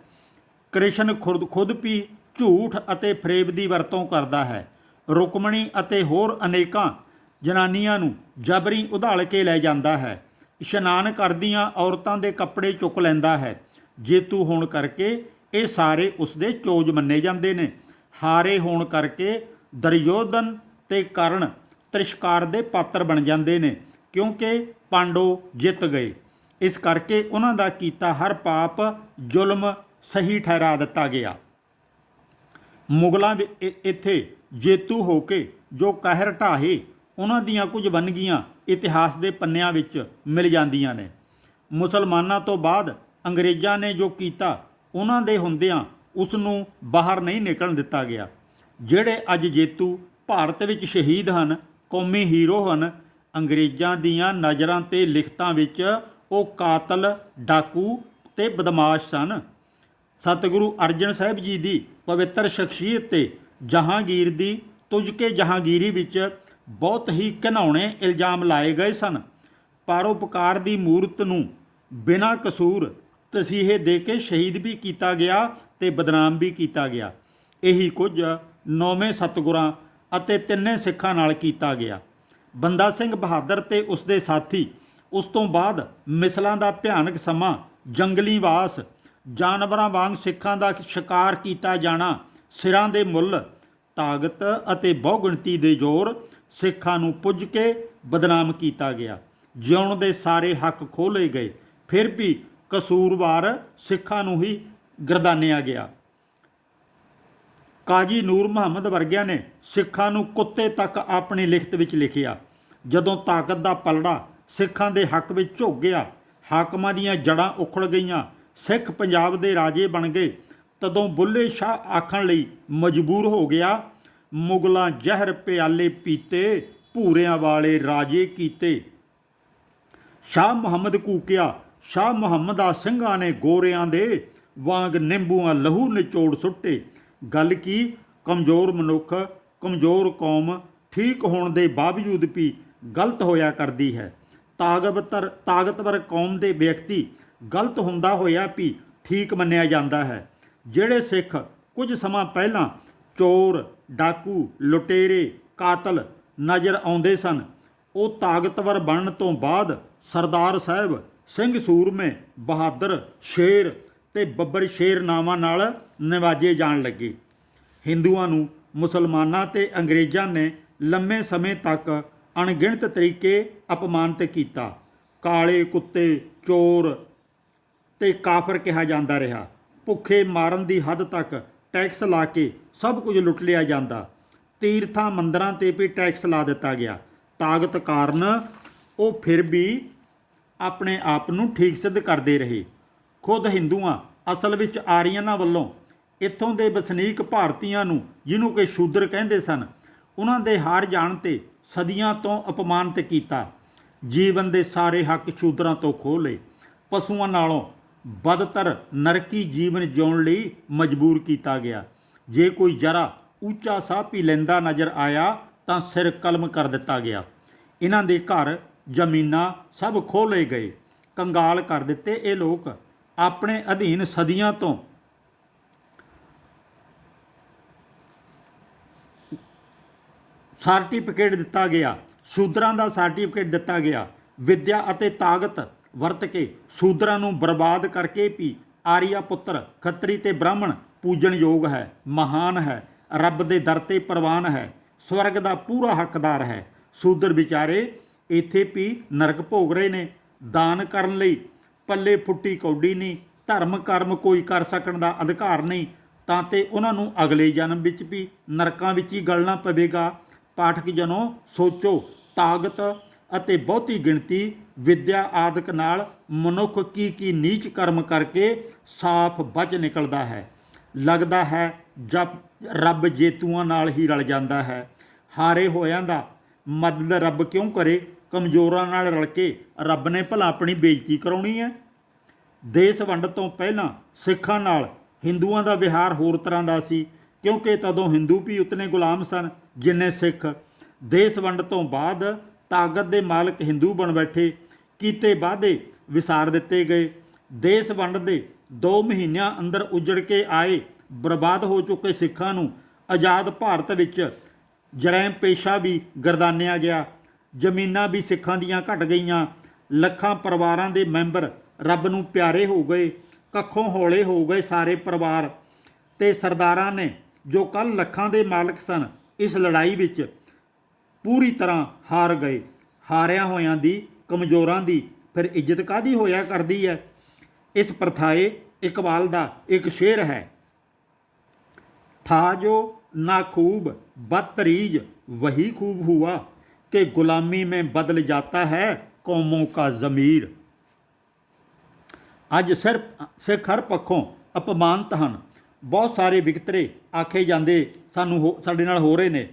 ਕ੍ਰਿਸ਼ਨ ਖੁਦ ਖੁਦ ਵੀ ਝੂਠ ਅਤੇ ਫਰੇਬ ਦੀ ਵਰਤੋਂ ਕਰਦਾ ਹੈ। ਰੁਕਮਣੀ ਅਤੇ ਹੋਰ ਅਨੇਕਾਂ ਜਨਾਨੀਆਂ ਨੂੰ ਜਬਰੀ ਉਧਾਲ ਕੇ ਲੈ ਜਾਂਦਾ ਹੈ। ਇਸ਼ਨਾਨ ਕਰਦੀਆਂ ਔਰਤਾਂ ਦੇ ਕੱਪੜੇ ਚੁੱਕ ਲੈਂਦਾ ਹੈ। ਜੇਤੂ ਹੋਣ ਕਰਕੇ ਇਹ ਸਾਰੇ ਉਸ ਦੇ ਚੋਜ ਮੰਨੇ ਜਾਂਦੇ ਨੇ। ਹਾਰੇ ਹੋਣ ਕਰਕੇ ਦਰਯੋਧਨ ਤੇ ਕਰਨ ਤ੍ਰਿਸ਼ਕਾਰ ਦੇ ਪਾਤਰ ਬਣ ਜਾਂਦੇ ਨੇ, ਕਿਉਂਕਿ ਪਾਂਡੋ ਜਿੱਤ ਗਏ। ਇਸ ਕਰਕੇ ਉਹਨਾਂ ਦਾ ਕੀਤਾ ਹਰ ਪਾਪ ਜ਼ੁਲਮ ਸਹੀ ਠਹਿਰਾ ਦਿੱਤਾ ਗਿਆ। ਮੁਗਲਾਂ ਵਿ- ਇੱਥੇ ਜੇਤੂ ਹੋ ਕੇ ਜੋ ਕਹਿਰ ਢਾਹੇ ਉਹਨਾਂ ਦੀਆਂ ਕੁਝ ਵੰਨਗੀਆਂ ਇਤਿਹਾਸ ਦੇ ਪੰਨਿਆਂ ਵਿੱਚ ਮਿਲ ਜਾਂਦੀਆਂ ਨੇ। ਮੁਸਲਮਾਨਾਂ ਤੋਂ ਬਾਅਦ ਅੰਗਰੇਜ਼ਾਂ ਨੇ ਜੋ ਕੀਤਾ, ਉਹਨਾਂ ਦੇ ਹੁੰਦਿਆਂ ਉਸ ਨੂੰ ਬਾਹਰ ਨਹੀਂ ਨਿਕਲਣ ਦਿੱਤਾ ਗਿਆ। ਜਿਹੜੇ ਅੱਜ ਜੇਤੂ ਭਾਰਤ ਵਿੱਚ ਸ਼ਹੀਦ ਹਨ, ਕੌਮੀ ਹੀਰੋ ਹਨ, ਅੰਗਰੇਜ਼ਾਂ ਦੀਆਂ ਨਜ਼ਰਾਂ ਤੇ ਲਿਖਤਾਂ ਵਿੱਚ ਉਹ ਕਾਤਲ, ਡਾਕੂ ਤੇ ਬਦਮਾਸ਼ ਸਨ। ਸਤਿਗੁਰੂ ਅਰਜਨ ਸਾਹਿਬ ਜੀ ਦੀ ਪਵਿੱਤਰ ਸ਼ਖਸੀਅਤ ਤੇ ਜਹਾਂਗੀਰ ਦੀ ਤੁਜ ਕੇ ਜਹਾਂਗੀਰੀ ਵਿੱਚ ਬਹੁਤ ਹੀ ਘਿਨਾਉਣੇ ਇਲਜ਼ਾਮ ਲਾਏ ਗਏ ਸਨ। ਪਰਉਪਕਾਰ ਦੀ ਮੂਰਤ ਨੂੰ ਬਿਨਾਂ ਕਸੂਰ ਤਸੀਹੇ ਦੇ ਕੇ ਸ਼ਹੀਦ ਵੀ ਕੀਤਾ ਗਿਆ ਤੇ ਬਦਨਾਮ ਵੀ ਕੀਤਾ ਗਿਆ। ਇਹੀ ਕੁਝ ਨੌਵੇਂ ਸਤਿਗੁਰਾਂ ਅਤੇ ਤਿੰਨੇ ਸਿੱਖਾਂ ਨਾਲ ਕੀਤਾ ਗਿਆ। ਬੰਦਾ ਸਿੰਘ ਬਹਾਦਰ ਤੇ ਉਸ ਦੇ ਸਾਥੀ, ਉਸ ਤੋਂ ਬਾਅਦ ਮਿਸਲਾਂ ਦਾ ਭਿਆਨਕ ਸਮਾਂ, ਜੰਗਲੀ ਵਾਸ, ਜਾਨਵਰਾਂ ਵਾਂਗ ਸਿੱਖਾਂ ਦਾ ਸ਼ਿਕਾਰ ਕੀਤਾ ਜਾਣਾ, ਸਿਰਾਂ ਦੇ ਮੁੱਲ, ਤਾਕਤ ਅਤੇ ਬਹੁਗਿਣਤੀ ਦੇ ਜ਼ੋਰ ਸਿੱਖਾਂ ਨੂੰ ਪੁੱਜ ਕੇ ਬਦਨਾਮ ਕੀਤਾ ਗਿਆ। ਜਿਉਣ ਦੇ ਸਾਰੇ ਹੱਕ ਖੋਲੇ ਗਏ, ਫਿਰ ਵੀ ਕਸੂਰਵਾਰ ਸਿੱਖਾਂ ਨੂੰ ਹੀ ਗਰਦਾਨਿਆ ਗਿਆ। ਕਾਜੀ ਨੂਰ ਮੁਹੰਮਦ ਵਰਗਿਆਂ ਨੇ ਸਿੱਖਾਂ ਨੂੰ ਕੁੱਤੇ ਤੱਕ ਆਪਣੀ ਲਿਖਤ ਵਿੱਚ ਲਿਖਿਆ। ਜਦੋਂ ਤਾਕਤ ਦਾ ਪਲੜਾ ਸਿੱਖਾਂ ਦੇ ਹੱਕ ਵਿੱਚ ਝੁਕ ਗਿਆ, ਹਾਕਮਾਂ ਦੀਆਂ ਜੜਾਂ ਉਖੜ ਗਈਆਂ, ਸਿੱਖ ਪੰਜਾਬ ਦੇ ਰਾਜੇ ਬਣ ਗਏ, ਤਦੋਂ ਬੁੱਲੇ ਸ਼ਾਹ ਆਖਣ ਲਈ ਮਜਬੂਰ ਹੋ ਗਿਆ ਮੁਗਲਾਂ ਜ਼ਹਿਰ ਪਿਆਲੇ ਪੀਤੇ, ਭੂਰਿਆਂ ਵਾਲੇ ਰਾਜੇ ਕੀਤੇ। ਸ਼ਾਹ ਮੁਹੰਮਦ ਕੂਕਿਆ ਸ਼ਾਹ ਮੁਹੰਮਦ ਆ ਸਿੰਘਾਂ ਨੇ ਗੋਰਿਆਂ ਦੇ ਵਾਂਗ ਨਿੰਬੂਆਂ ਲਹੂ ਨਿਚੋੜ ਸੁੱਟੇ। ਗੱਲ ਕੀ? ਕਮਜ਼ੋਰ ਮਨੁੱਖ, ਕਮਜ਼ੋਰ ਕੌਮ ਠੀਕ ਹੋਣ ਦੇ ਬਾਵਜੂਦ ਵੀ ਗਲਤ ਹੋਇਆ ਕਰਦੀ ਹੈ। ਤਾਕਤਵਰ ਤਾਕਤਵਰ ਕੌਮ ਦੇ ਵਿਅਕਤੀ ਗਲਤ ਹੁੰਦਾ ਹੋਇਆ ਵੀ ਠੀਕ ਮੰਨਿਆ ਜਾਂਦਾ ਹੈ। ਜਿਹੜੇ ਸਿੱਖ ਕੁਝ ਸਮਾਂ ਪਹਿਲਾਂ ਚੋਰ ਡਾਕੂ, ਲੁਟੇਰੇ, ਕਾਤਲ ਨਜ਼ਰ ਆਉਂਦੇ ਸਨ। ਉਹ ਤਾਕਤਵਰ ਬਣਨ ਤੋਂ ਬਾਅਦ ਸਰਦਾਰ ਸਾਹਿਬ ਸਿੰਘ ਸੂਰਮੇ, ਬਹਾਦਰ ਸ਼ੇਰ ਤੇ ਬੱਬਰ ਸ਼ੇਰ ਨਾਵਾਂ ਨਾਲ ਨਿਵਾਜੇ ਜਾਣ ਲੱਗੇ। ਹਿੰਦੂਆਂ ਨੂੰ, ਮੁਸਲਮਾਨਾਂ ਤੇ ਅੰਗਰੇਜ਼ਾਂ ਨੇ ਲੰਮੇ ਸਮੇਂ ਤੱਕ ਅਣਗਿਣਤ ਤਰੀਕੇ ਅਪਮਾਨਿਤ ਕੀਤਾ। ਕਾਲੇ ਕੁੱਤੇ, ਚੋਰ ਤੇ ਕਾਫਰ ਕਿਹਾ ਜਾਂਦਾ ਰਿਹਾ। ਭੁੱਖੇ ਮਾਰਨ ਦੀ ਹੱਦ ਤੱਕ ਟੈਕਸ ਲਾ ਕੇ ਸਭ ਕੁਝ ਲੁੱਟ ਲਿਆ ਜਾਂਦਾ। ਤੀਰਥਾਂ ਮੰਦਰਾਂ ਤੇ ਵੀ ਟੈਕਸ ਲਾ ਦਿੱਤਾ ਗਿਆ। ਤਾਕਤ ਕਾਰਨ ਉਹ ਫਿਰ ਵੀ ਆਪਣੇ ਆਪ ਨੂੰ ਠੀਕ ਸਿੱਧ ਕਰਦੇ ਰਹੇ। ਖੁਦ ਹਿੰਦੂਆਂ ਅਸਲ ਵਿੱਚ ਆਰੀਅਨਾਂ ਵੱਲੋਂ ਇੱਥੋਂ ਦੇ ਵਸਨੀਕ ਭਾਰਤੀਆਂ ਨੂੰ, ਜਿਹਨੂੰ ਕਿ ਸ਼ੂਦਰ ਕਹਿੰਦੇ ਸਨ, ਉਹਨਾਂ ਦੇ ਹਾਰ ਜਾਣ ਤੇ ਸਦੀਆਂ ਤੋਂ ਅਪਮਾਨਿਤ ਕੀਤਾ। ਜੀਵਨ ਦੇ ਸਾਰੇ ਹੱਕ ਸ਼ੂਦਰਾਂ ਤੋਂ ਖੋਹ ਲਏ। ਪਸ਼ੂਆਂ ਨਾਲੋਂ ਬਦਤਰ ਨਰਕੀ ਜੀਵਨ ਜਿਉਣ ਲਈ ਮਜਬੂਰ ਕੀਤਾ ਗਿਆ। ਜੇ ਕੋਈ ਜਰਾ ਉੱਚਾ ਸਾਹ ਪੀ ਲੈਂਦਾ ਨਜ਼ਰ ਆਇਆ ਤਾਂ ਸਿਰ ਕਲਮ ਕਰ ਦਿੱਤਾ ਗਿਆ। ਇਹਨਾਂ ਦੇ ਘਰ ਜ਼ਮੀਨਾਂ ਸਭ ਖੋਹ ਲਏ ਗਏ। ਕੰਗਾਲ ਕਰ ਦਿੱਤੇ ਇਹ ਲੋਕ। ਆਪਣੇ ਅਧੀਨ ਸਦੀਆਂ ਤੋਂ ਸਰਟੀਫਿਕੇਟ ਦਿੱਤਾ ਗਿਆ। ਸ਼ੂਦਰਾਂ ਦਾ ਸਰਟੀਫਿਕੇਟ ਦਿੱਤਾ ਗਿਆ। ਵਿਦਿਆ ਅਤੇ ਤਾਕਤ ਵਰਤ ਕੇ ਸ਼ੂਦਰਾਂ ਨੂੰ ਬਰਬਾਦ ਕਰਕੇ ਵੀ ਆਰੀਆ ਪੁੱਤਰ ਖੱਤਰੀ ਤੇ ਬ੍ਰਾਹਮਣ ਪੂਜਣਯੋਗ ਹੈ, ਮਹਾਨ ਹੈ, ਰੱਬ ਦੇ ਦਰ ਤੇ ਪ੍ਰਵਾਨ ਹੈ, ਸਵਰਗ ਦਾ ਪੂਰਾ ਹੱਕਦਾਰ ਹੈ। ਸ਼ੂਦਰ ਵਿਚਾਰੇ ਇੱਥੇ ਵੀ ਨਰਕ ਭੋਗ ਰਹੇ ਨੇ, ਦਾਨ ਕਰਨ ਲਈ ਪੱਲੇ ਫੁੱਟੀ ਕੌਡੀ ਨਹੀਂ, ਧਰਮ ਕਰਮ ਕੋਈ ਕਰ ਸਕਣ ਦਾ ਅਧਿਕਾਰ ਨਹੀਂ, ਤਾਂ ਤੇ ਉਹਨਾਂ ਨੂੰ ਅਗਲੇ ਜਨਮ ਵਿੱਚ ਵੀ ਨਰਕਾਂ ਵਿੱਚ ਹੀ ਗਲਣਾ ਪਵੇਗਾ। ਪਾਠਕ ਜਨੋ, ਸੋਚੋ, ਤਾਕਤ ਅਤੇ ਬਹੁਤੀ ਗਿਣਤੀ ਵਿਦਿਆ ਆਦਿਕ ਨਾਲ ਮਨੁੱਖ ਕੀ ਕੀ ਨੀਚ ਕਰਮ ਕਰਕੇ ਸਾਫ਼ ਬਚ ਨਿਕਲਦਾ ਹੈ। ਲੱਗਦਾ ਹੈ ਜਬ ਰੱਬ ਜੇਤੂਆਂ ਨਾਲ ਹੀ ਰਲ ਜਾਂਦਾ ਹੈ। ਹਾਰੇ ਹੋਇਆਂ ਦਾ ਮਦਦ ਰੱਬ ਕਿਉਂ ਕਰੇ? ਕਮਜ਼ੋਰਾਂ ਨਾਲ ਰਲ ਕੇ ਰੱਬ ਨੇ ਭਲਾ ਆਪਣੀ ਬੇਇੱਜ਼ਤੀ ਕਰਾਉਣੀ ਹੈ। ਦੇਸ਼ ਵੰਡ ਤੋਂ ਪਹਿਲਾਂ ਸਿੱਖਾਂ ਨਾਲ ਹਿੰਦੂਆਂ ਦਾ ਵਿਹਾਰ ਹੋਰ ਤਰ੍ਹਾਂ ਦਾ ਸੀ, ਕਿਉਂਕਿ ਤਦੋਂ ਹਿੰਦੂ ਵੀ ਉਤਨੇ ਗੁਲਾਮ ਸਨ ਜਿੰਨੇ ਸਿੱਖ। ਦੇਸ਼ ਵੰਡ ਤੋਂ ਬਾਅਦ ਤਾਕਤ ਦੇ ਮਾਲਕ ਹਿੰਦੂ ਬਣ ਬੈਠੇ, ਕੀਤੇ ਵਾਅਦੇ ਵਿਸਾਰ ਦਿੱਤੇ ਗਏ। ਦੇਸ਼ ਵੰਡ ਦੇ 2 ਮਹੀਨਿਆਂ ਅੰਦਰ ਉਜੜ ਕੇ ਆਏ, ਬਰਬਾਦ ਹੋ ਚੁੱਕੇ ਸਿੱਖਾਂ ਨੂੰ। ਆਜ਼ਾਦ ਭਾਰਤ ਵਿੱਚ ਜਰੈਮ ਪੇਸ਼ਾ ਵੀ ਗਰਦਾਨਿਆ ਗਿਆ। ਜ਼ਮੀਨਾਂ ਵੀ ਸਿੱਖਾਂ ਦੀਆਂ ਘਟ ਗਈਆਂ। ਲੱਖਾਂ ਪਰਿਵਾਰਾਂ ਦੇ ਮੈਂਬਰ ਰੱਬ ਨੂੰ ਪਿਆਰੇ ਹੋ ਗਏ, ਕੱਖੋਂ ਹੌਲੇ ਹੋ ਗਏ ਸਾਰੇ ਪਰਿਵਾਰ। ਤੇ ਸਰਦਾਰਾਂ ਨੇ, ਜੋ ਕੱਲ ਲੱਖਾਂ ਦੇ ਮਾਲਕ ਸਨ, ਇਸ ਲੜਾਈ ਵਿੱਚ ਪੂਰੀ ਤਰ੍ਹਾਂ ਹਾਰ ਗਏ। ਹਾਰਿਆ ਹੋਇਆਂ ਦੀ, ਕਮਜ਼ੋਰਾਂ ਦੀ, ਫਿਰ ਇੱਜ਼ਤ ਕਾਦੀ ਹੋਇਆ ਕਰਦੀ ਹੈ? ਇਸ ਪ੍ਰਥਾਏ ਇਕਬਾਲ ਦਾ ਇੱਕ ਸ਼ੇਰ ਹੈ। ਥਾ ਜੋ ਨਾ ਖੂਬ ਬਤਰੀਜ ਵਹੀ ਖੂਬ ਹੁਆ, ਕਿ ਗੁਲਾਮੀ ਮੇਂ ਬਦਲ ਜਾਤਾ ਹੈ ਕੌਮੋਂ ਕਾ ਜ਼ਮੀਰ। ਅੱਜ ਸਿਰਫ ਸਿੱਖ ਹਰ ਪੱਖੋਂ ਅਪਮਾਨਤ ਹਨ। ਬਹੁਤ ਸਾਰੇ ਵਿਕਤਰੇ ਆਖੇ ਜਾਂਦੇ ਸਾਨੂੰ ਸਾਡੇ ਨਾਲ ਹੋ ਰਹੇ ਨੇ।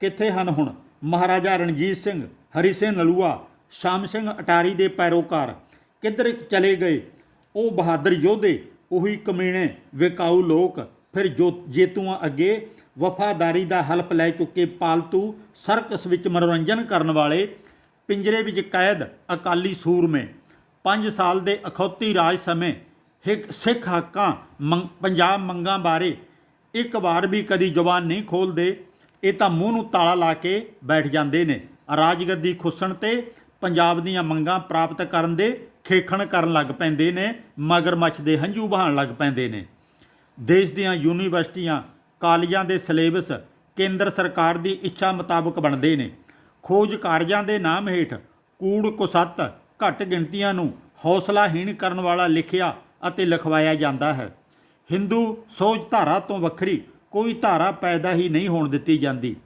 ਕਿੱਥੇ ਹਨ ਹੁਣ? ਮਹਾਰਾਜਾ ਰਣਜੀਤ ਸਿੰਘ, ਹਰੀ ਸਿੰਘ ਨਲੂਆ, ਸ਼ਾਮ ਸਿੰਘ ਅਟਾਰੀ ਦੇ ਪੈਰੋਕਾਰ। ਕਿੱਧਰ ਚਲੇ ਗਏ? ਉਹ ਬਹਾਦਰ ਯੋਧੇ, ਉਹੀ ਕਮੀਣੇ ਵਿਕਾਊ ਲੋਕ। ਫਿਰ ਜੋ ਜੇਤੂਆਂ ਅੱਗੇ ਵਫਾਦਾਰੀ ਦਾ ਹਲਪ ਲੈ ਚੁੱਕੇ ਪਾਲਤੂ ਸਰਕਸ ਵਿੱਚ ਮਨੋਰੰਜਨ ਕਰਨ ਵਾਲੇ, ਪਿੰਜਰੇ ਵਿੱਚ ਕੈਦ ਅਕਾਲੀ ਸੂਰਮੇ। 5 ਸਾਲ ਦੇ ਅਖੌਤੀ ਰਾਜ ਸਮੇਂ ਹਿੱਕ ਸਿੱਖ ਹੱਕਾਂ ਮੰਗ- ਪੰਜਾਬ ਮੰਗਾਂ ਬਾਰੇ ਇੱਕ ਵਾਰ ਵੀ ਕਦੀ ਜ਼ੁਬਾਨ ਨਹੀਂ ਖੋਲਦੇ, ਇਹ ਤਾਂ ਮੂੰਹ ਨੂੰ ਤਾਲਾ ਲਾ ਕੇ ਬੈਠ ਜਾਂਦੇ ਨੇ। ਰਾਜਗੱਦੀ ਖੁੱਸਣ ਤੇ ਪੰਜਾਬ ਦੀਆਂ ਮੰਗਾਂ ਪ੍ਰਾਪਤ ਕਰਨ ਦੇ ਖੇਖਣ ਕਰਨ ਲੱਗ ਪੈਂਦੇ ਨੇ, ਮਗਰਮੱਛ ਦੇ ਹੰਝੂ ਬਹਾਉਣ ਲੱਗ ਪੈਂਦੇ ਨੇ। ਦੇਸ਼ ਦੀਆਂ ਯੂਨੀਵਰਸਿਟੀਆਂ, ਕਾਲਜਾਂ ਦੇ ਸਿਲੇਬਸ ਕੇਂਦਰ ਸਰਕਾਰ ਦੀ ਇੱਛਾ ਮੁਤਾਬਕ ਬਣਦੇ ਨੇ। ਖੋਜ ਕਾਰਜਾਂ ਦੇ ਨਾਮ ਹੇਠ ਕੂੜ ਕੁਸੱਤ ਘੱਟ ਗਿਣਤੀਆਂ ਨੂੰ ਹੌਸਲਾਹੀਣ ਕਰਨ ਵਾਲਾ ਲਿਖਿਆ ਅਤੇ ਲਿਖਵਾਇਆ ਜਾਂਦਾ ਹੈ। ਹਿੰਦੂ ਸੋਚ ਧਾਰਾ ਤੋਂ ਵੱਖਰੀ ਕੋਈ ਧਾਰਾ ਪੈਦਾ ਹੀ ਨਹੀਂ ਹੋਣ ਦਿੱਤੀ ਜਾਂਦੀ।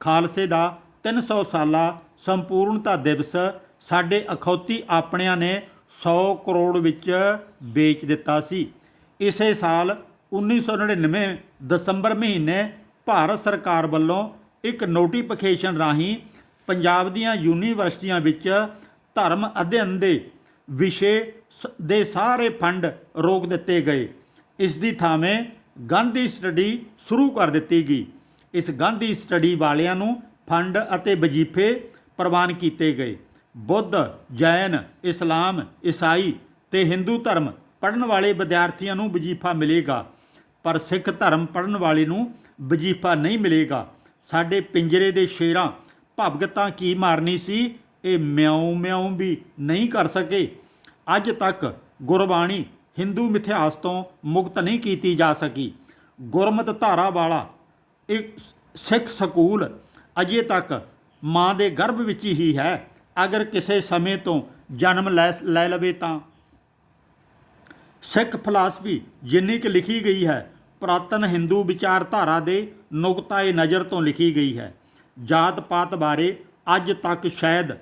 ਖਾਲਸੇ ਦਾ 300 ਸਾਲਾ ਸੰਪੂਰਨਤਾ ਦਿਵਸ ਸਾਡੇ ਅਖੌਤੀ ਆਪਣਿਆਂ ਨੇ 100 ਕਰੋੜ ਵਿੱਚ ਵੇਚ ਦਿੱਤਾ ਸੀ। ਇਸੇ ਸਾਲ 1999 ਦਸੰਬਰ ਮਹੀਨੇ ਭਾਰਤ ਸਰਕਾਰ ਵੱਲੋਂ ਇੱਕ ਨੋਟੀਫਿਕੇਸ਼ਨ ਰਾਹੀਂ ਪੰਜਾਬ ਦੀਆਂ ਯੂਨੀਵਰਸਿਟੀਆਂ ਵਿੱਚ ਧਰਮ ਅਧਿਐਨ ਦੇ ਵਿਸ਼ੇ ਸ- ਦੇ ਸਾਰੇ ਫੰਡ ਰੋਕ ਦਿੱਤੇ ਗਏ। ਇਸ ਦੀ ਥਾਵੇਂ ਗਾਂਧੀ ਸਟੱਡੀ ਸ਼ੁਰੂ ਕਰ ਦਿੱਤੀ ਗਈ। ਇਸ ਗਾਂਧੀ ਸਟੱਡੀ ਵਾਲਿਆਂ ਨੂੰ ਫੰਡ ਅਤੇ ਵਜ਼ੀਫੇ ਪ੍ਰਵਾਨ ਕੀਤੇ ਗਏ। ਬੁੱਧ, ਜੈਨ, ਇਸਲਾਮ, ਈਸਾਈ ਤੇ ਹਿੰਦੂ ਧਰਮ ਪੜ੍ਹਨ ਵਾਲੇ ਵਿਦਿਆਰਥੀਆਂ ਨੂੰ ਵਜ਼ੀਫਾ ਮਿਲੇਗਾ। ਪਰ ਸਿੱਖ ਧਰਮ ਪੜ੍ਹਨ ਵਾਲੇ ਨੂੰ ਵਜ਼ੀਫਾ ਨਹੀਂ ਮਿਲੇਗਾ। ਸਾਡੇ ਪਿੰਜਰੇ ਦੇ ਸ਼ੇਰਾਂ ਭਵਗਤਾਂ ਕੀ ਮਾਰਨੀ ਸੀ? ਇਹ ਮਿਆਉਂ ਮਿਆਉਂ ਵੀ ਨਹੀਂ ਕਰ ਸਕੇ। ਅੱਜ ਤੱਕ ਗੁਰਬਾਣੀ ਹਿੰਦੂ ਮਿਥਿਹਾਸ ਤੋਂ ਮੁਕਤ ਨਹੀਂ ਕੀਤੀ ਜਾ ਸਕੀ। ਗੁਰਮਤ ਧਾਰਾ ਵਾਲਾ ਇੱਕ ਸਿੱਖ ਸਕੂਲ ਅਜੇ ਤੱਕ ਮਾਂ ਦੇ ਗਰਭ ਵਿੱਚ ਹੀ ਹੈ। ਅਗਰ ਕਿਸੇ ਸਮੇਂ ਤੋਂ ਜਨਮ ਲੈ ਲੈ ਲਵੇ ਤਾਂ। ਸਿੱਖ ਫਲਸਫੀ ਜਿੰਨੀ ਕਿ ਲਿਖੀ ਗਈ ਹੈ, ਪੁਰਾਤਨ ਹਿੰਦੂ ਵਿਚਾਰਧਾਰਾ ਦੇ ਨੁਕਤਾਏ ਨਜ਼ਰ ਤੋਂ ਲਿਖੀ ਗਈ ਹੈ। ਜਾਤ ਪਾਤ ਬਾਰੇ ਅੱਜ ਤੱਕ ਸ਼ਾਇਦ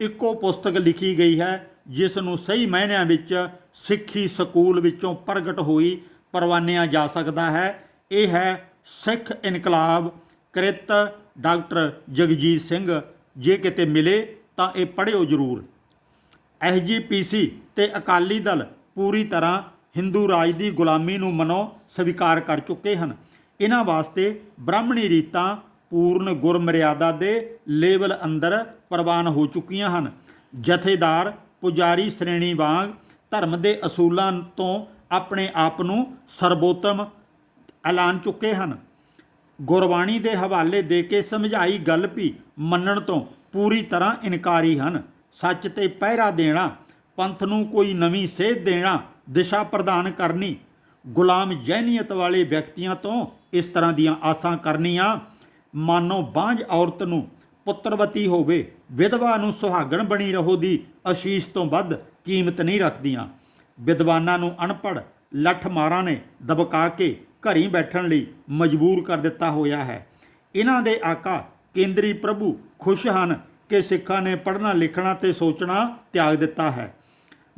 ਇੱਕੋ ਪੁਸਤਕ ਲਿਖੀ ਗਈ ਹੈ, ਜਿਸ ਨੂੰ ਸਹੀ ਮਾਇਨਿਆਂ ਵਿੱਚ ਸਿੱਖੀ ਸਕੂਲ ਵਿੱਚੋਂ ਪ੍ਰਗਟ ਹੋਈ ਪਰਵਾਨਿਆ ਜਾ ਸਕਦਾ ਹੈ। ਇਹ ਹੈ ਸਿੱਖ ਇਨਕਲਾਬ ਕ੍ਰਿਤ ਡਾਕਟਰ ਜਗਜੀਤ ਸਿੰਘ, ਜੇ ਕਿਤੇ ਮਿਲੇ ਤਾਂ ਇਹ ਪੜ੍ਹਿਓ ਜ਼ਰੂਰ। ਐਸਜੀਪੀਸੀ ਤੇ ਅਕਾਲੀ ਦਲ ਪੂਰੀ ਤਰ੍ਹਾਂ ਹਿੰਦੂ ਰਾਜ ਦੀ ਗੁਲਾਮੀ ਨੂੰ ਮਨੋ ਸਵੀਕਾਰ ਕਰ ਚੁੱਕੇ ਹਨ। ਇਹਨਾਂ ਵਾਸਤੇ ਬ੍ਰਾਹਮਣੀ ਰੀਤਾਂ ਪੂਰਨ ਗੁਰਮਰਿਆਦਾ ਦੇ ਲੇਵਲ ਅੰਦਰ ਪ੍ਰਵਾਨ ਹੋ ਚੁੱਕੀਆਂ ਹਨ। ਜਥੇਦਾਰ, ਪੁਜਾਰੀ ਸ਼੍ਰੇਣੀ ਵਾਂਗ ਧਰਮ ਦੇ ਅਸੂਲਾਂ ਤੋਂ ਆਪਣੇ ਆਪ ਨੂੰ ਸਰਬੋਤਮ ਐਲਾਨ ਚੁੱਕੇ ਹਨ। ਗੁਰਬਾਣੀ ਦੇ ਹਵਾਲੇ ਦੇ ਕੇ ਸਮਝਾਈ ਗੱਲ ਵੀ ਮੰਨਣ ਤੋਂ ਪੂਰੀ ਤਰ੍ਹਾਂ ਇਨਕਾਰੀ ਹਨ। ਸੱਚ ਤੇ ਪਹਿਰਾ ਦੇਣਾ, ਪੰਥ ਨੂੰ ਕੋਈ ਨਵੀਂ ਸੇਧ ਦੇਣਾ, ਦਿਸ਼ਾ ਪ੍ਰਦਾਨ ਕਰਨੀ, ਗੁਲਾਮ ਜਹਿਨੀਅਤ ਵਾਲੇ ਵਿਅਕਤੀਆਂ ਤੋਂ ਇਸ ਤਰ੍ਹਾਂ ਦੀਆਂ ਆਸਾਂ ਕਰਨੀਆਂ, ਮਾਨੋ ਬਾਂਝ ਔਰਤ ਨੂੰ ਪੁੱਤਰਵਤੀ ਹੋਵੇ, ਵਿਧਵਾ ਨੂੰ ਸੁਹਾਗਣ ਬਣੀ ਰਹੋ ਦੀ ਅਸ਼ੀਸ਼ ਤੋਂ ਵੱਧ ਕੀਮਤ ਨਹੀਂ ਰੱਖਦੀਆਂ। ਵਿਦਵਾਨਾਂ ਨੂੰ ਅਨਪੜ੍ਹ ਲੱਠ ਮਾਰਾਂ ਨੇ ਦਬਕਾ ਕੇ ਘਰੀ ਬੈਠਣ ਲਈ ਮਜਬੂਰ ਕਰ ਦਿੱਤਾ ਹੋਇਆ ਹੈ। ਇਹਨਾਂ ਦੇ ਆਕਾ ਕੇਂਦਰੀ ਪ੍ਰਭੂ ਖੁਸ਼ ਹਨ ਕਿ ਸਿੱਖਾਂ ਨੇ ਪੜ੍ਹਨਾ, ਲਿਖਣਾ ਤੇ ਸੋਚਣਾ ਤਿਆਗ ਦਿੱਤਾ ਹੈ।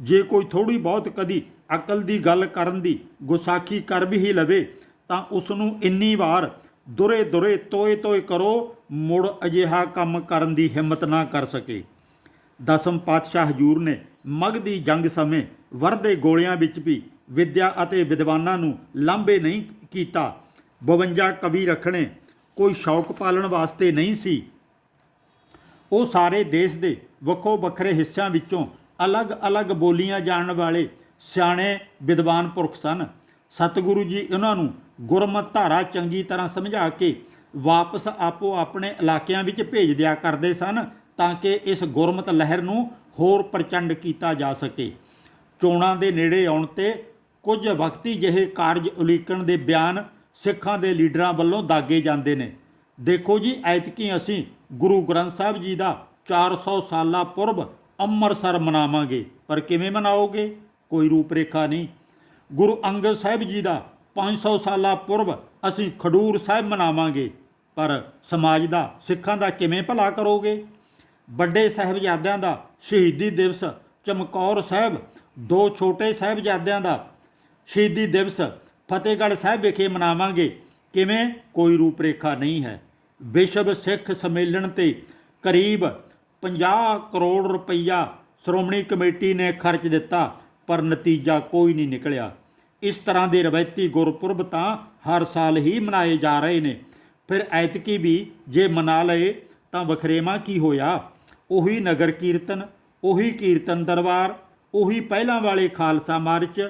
ਜੇ ਕੋਈ ਥੋੜੀ ਬਹੁਤ ਕਦੀ ਅਕਲ ਦੀ ਗੱਲ ਕਰਨ ਦੀ ਗੁਸਾਖੀ ਕਰ ਵੀ ਹੀ ਲਵੇ, ਤਾਂ ਉਸ ਨੂੰ ਇੰਨੀ ਵਾਰ ਦੁਰੇ ਦੁਰੇ ਤੋਏ ਤੋਏ ਕਰੋ, ਮੁੜ ਅਜਿਹਾ ਕੰਮ ਕਰਨ ਦੀ ਹਿੰਮਤ ਨਾ ਕਰ ਸਕੇ। ਦਸਮ ਪਾਤਸ਼ਾਹ ਹਜੂਰ ਨੇ ਮਗ ਦੀ ਜੰਗ ਸਮੇਂ ਵਰਦੇ ਗੋਲਿਆਂ ਵਿੱਚ ਵੀ ਵਿਦਿਆ ਅਤੇ ਵਿਦਵਾਨਾਂ ਨੂੰ ਲਾਂਭੇ ਨਹੀਂ ਕੀਤਾ। 52 ਕਵੀ ਰੱਖਣੇ ਕੋਈ ਸ਼ੌਕ ਪਾਲਣ ਵਾਸਤੇ ਨਹੀਂ ਸੀ। ਉਹ ਸਾਰੇ ਦੇਸ਼ ਦੇ ਵੱਖੋ ਵੱਖਰੇ ਹਿੱਸਿਆਂ ਵਿੱਚੋਂ ਅਲੱਗ-ਅਲੱਗ ਬੋਲੀਆਂ ਜਾਣ ਵਾਲੇ ਸਿਆਣੇ ਵਿਦਵਾਨ ਪੁਰਖ ਸਨ। ਸਤਿਗੁਰੂ ਜੀ ਉਹਨਾਂ ਨੂੰ ਗੁਰਮਤ ਧਾਰਾ ਚੰਗੀ ਤਰ੍ਹਾਂ ਸਮਝਾ ਕੇ ਵਾਪਸ ਆਪੋ ਆਪਣੇ ਇਲਾਕਿਆਂ ਵਿੱਚ ਭੇਜ ਦਿਆ ਕਰਦੇ ਸਨ ਤਾਂ ਕਿ ਇਸ ਗੁਰਮਤ ਲਹਿਰ ਨੂੰ ਹੋਰ ਪ੍ਰਚੰਡ ਕੀਤਾ ਜਾ ਸਕੇ। ਚੋਣਾਂ ਦੇ ਨੇੜੇ ਆਉਣ ਤੇ ਕੁਝ ਵਕਤੀ ਜਿਹੇ ਕਾਰਜ ਉਲੀਕਣ ਦੇ ਬਿਆਨ ਸਿੱਖਾਂ ਦੇ ਲੀਡਰਾਂ ਵੱਲੋਂ ਦਾਗੇ ਜਾਂਦੇ ਨੇ। ਦੇਖੋ ਜੀ, ਐਤਕੀ ਅਸੀਂ ਗੁਰੂ ਗ੍ਰੰਥ ਸਾਹਿਬ ਜੀ ਦਾ 400 ਸਾਲਾ ਪੁਰਬ ਅੰਮ੍ਰਿਤਸਰ ਮਨਾਵਾਂਗੇ। ਪਰ ਕਿਵੇਂ ਮਨਾਓਗੇ? ਕੋਈ ਰੂਪਰੇਖਾ ਨਹੀਂ। ਗੁਰੂ ਅੰਗਦ ਸਾਹਿਬ ਜੀ ਦਾ 500 ਸਾਲਾ ਪੁਰਬ ਅਸੀਂ ਖਡੂਰ ਸਾਹਿਬ ਮਨਾਵਾਂਗੇ। ਪਰ ਸਮਾਜ ਦਾ, ਸਿੱਖਾਂ ਦਾ ਕਿਵੇਂ ਭਲਾ ਕਰੋਗੇ? ਵੱਡੇ ਸਾਹਿਬਜ਼ਾਦਿਆਂ ਦਾ ਸ਼ਹੀਦੀ ਦਿਵਸ ਚਮਕੌਰ ਸਾਹਿਬ, ਦੋ ਛੋਟੇ ਸਾਹਿਬਜ਼ਾਦਿਆਂ ਦਾ ਸ਼ਹੀਦੀ ਦਿਵਸ ਫਤਿਹਗੜ੍ਹ ਸਾਹਿਬ ਵਿਖੇ ਮਨਾਵਾਂਗੇ। ਕਿਵੇਂ? ਕੋਈ ਰੂਪਰੇਖਾ ਨਹੀਂ ਹੈ। ਵਿਸ਼ਵ ਸਿੱਖ ਸੰਮੇਲਨ ਤੇ ਕਰੀਬ 50 ਕਰੋੜ ਰੁਪਈਆ ਸ਼੍ਰੋਮਣੀ ਕਮੇਟੀ ਨੇ ਖਰਚ ਦਿੱਤਾ, ਪਰ ਨਤੀਜਾ ਕੋਈ ਨਹੀਂ ਨਿਕਲਿਆ। ਇਸ ਤਰ੍ਹਾਂ ਦੇ ਰਵਾਇਤੀ ਗੁਰਪੁਰਬ ਤਾਂ ਹਰ ਸਾਲ ਹੀ ਮਨਾਏ ਜਾ ਰਹੇ ਨੇ। ਫਿਰ ਐਤਕੀ ਵੀ ਜੇ ਮਨਾ ਲਏ ਤਾਂ ਵਖਰੇਵਾ ਕੀ ਹੋਇਆ? ਉਹੀ ਨਗਰ ਕੀਰਤਨ, ਉਹੀ ਕੀਰਤਨ ਦਰਬਾਰ, ਉਹੀ ਪਹਿਲਾਂ ਵਾਲੇ ਖਾਲਸਾ ਮਾਰਚ,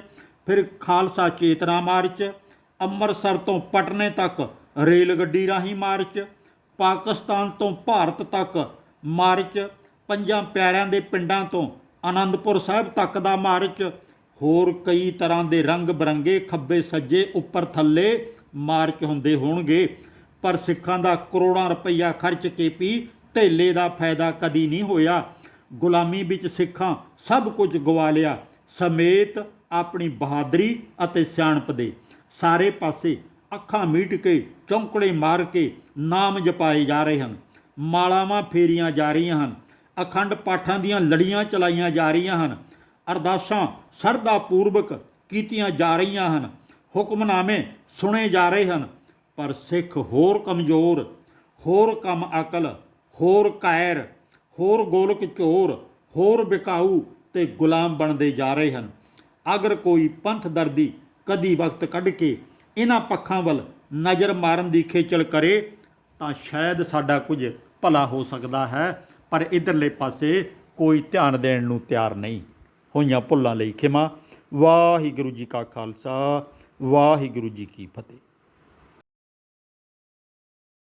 ਫਿਰ ਖਾਲਸਾ ਚੇਤਨਾ ਮਾਰਚ, ਅੰਮ੍ਰਿਤਸਰ ਤੋਂ ਪਟਨੇ ਤੱਕ ਰੇਲ ਗੱਡੀ ਰਾਹੀਂ ਮਾਰਚ ਪਾਕਿਸਤਾਨ ਤੋਂ ਭਾਰਤ ਤੱਕ ਮਾਰਚ, ਪੰਜਾਂ ਪਿਆਰਿਆਂ ਦੇ ਪਿੰਡਾਂ ਤੋਂ ਆਨੰਦਪੁਰ ਸਾਹਿਬ ਤੱਕ ਦਾ ਮਾਰਚ, ਹੋਰ ਕਈ ਤਰ੍ਹਾਂ ਦੇ ਰੰਗ ਬਰੰਗੇ, ਖੱਬੇ ਸੱਜੇ, ਉੱਪਰ ਥੱਲੇ ਮਾਰਚ ਹੁੰਦੇ ਹੋਣਗੇ, ਪਰ ਸਿੱਖਾਂ ਦਾ ਕਰੋੜਾਂ ਰੁਪਈਆ ਖਰਚ ਕੇ ਵੀ ਧੇਲੇ ਦਾ ਫਾਇਦਾ ਕਦੀ ਨਹੀਂ ਹੋਇਆ। ਗੁਲਾਮੀ ਵਿੱਚ ਸਿੱਖਾਂ ਸਭ ਕੁਝ ਗਵਾ ਲਿਆ, ਸਮੇਤ ਆਪਣੀ ਬਹਾਦਰੀ ਅਤੇ ਸਿਆਣਪ ਦੇ ਸਾਰੇ ਪਾਸੇ ਅੱਖਾਂ ਮੀਟ ਕੇ, ਚੌਂਕੜੇ ਮਾਰ ਕੇ ਨਾਮ ਜਪਾਏ ਜਾ ਰਹੇ ਹਨ। ਮਾਲਾਵਾਂ ਫੇਰੀਆਂ ਜਾ ਰਹੀਆਂ ਹਨ। ਅਖੰਡ ਪਾਠਾਂ ਦੀਆਂ ਲੜੀਆਂ ਚਲਾਈਆਂ ਜਾ ਰਹੀਆਂ ਹਨ। ਅਰਦਾਸਾਂ ਸਰਦਾ ਪੂਰਵਕ ਕੀਤੀਆਂ ਜਾ ਰਹੀਆਂ ਹਨ। ਹੁਕਮਨਾਮੇ ਸੁਣੇ ਜਾ ਰਹੇ ਹਨ। ਪਰ ਸਿੱਖ ਹੋਰ ਕਮਜ਼ੋਰ, ਹੋਰ ਕਮ ਅਕਲ, ਹੋਰ ਕਾਇਰ ਹੋਰ ਗੋਲਕ ਚੋਰ, ਹੋਰ ਬਿਕਾਊ ਤੇ ਗੁਲਾਮ ਬਣਦੇ ਜਾ ਰਹੇ ਹਨ। ਅਗਰ ਕੋਈ ਪੰਥ ਦਰਦੀ ਕਦੀ ਵਕਤ ਕੱਢ ਕੇ ਇਹਨਾਂ ਪੱਖਾਂ ਵੱਲ ਨਜ਼ਰ ਮਾਰਨ ਦੀ ਖੇਚਲ ਕਰੇ ਤਾਂ ਸ਼ਾਇਦ ਸਾਡਾ ਕੁਝ ਭਲਾ ਹੋ ਸਕਦਾ ਹੈ, ਪਰ ਇਧਰਲੇ ਪਾਸੇ ਕੋਈ ਧਿਆਨ ਦੇਣ ਨੂੰ ਤਿਆਰ ਨਹੀਂ। ਹੋਈਆਂ ਭੁੱਲਾਂ ਲਈ ਖਿਮਾ। ਵਾਹਿਗੁਰੂ ਜੀ ਕਾ ਖਾਲਸਾ, ਵਾਹਿਗੁਰੂ ਜੀ ਕੀ ਫਤਿਹ।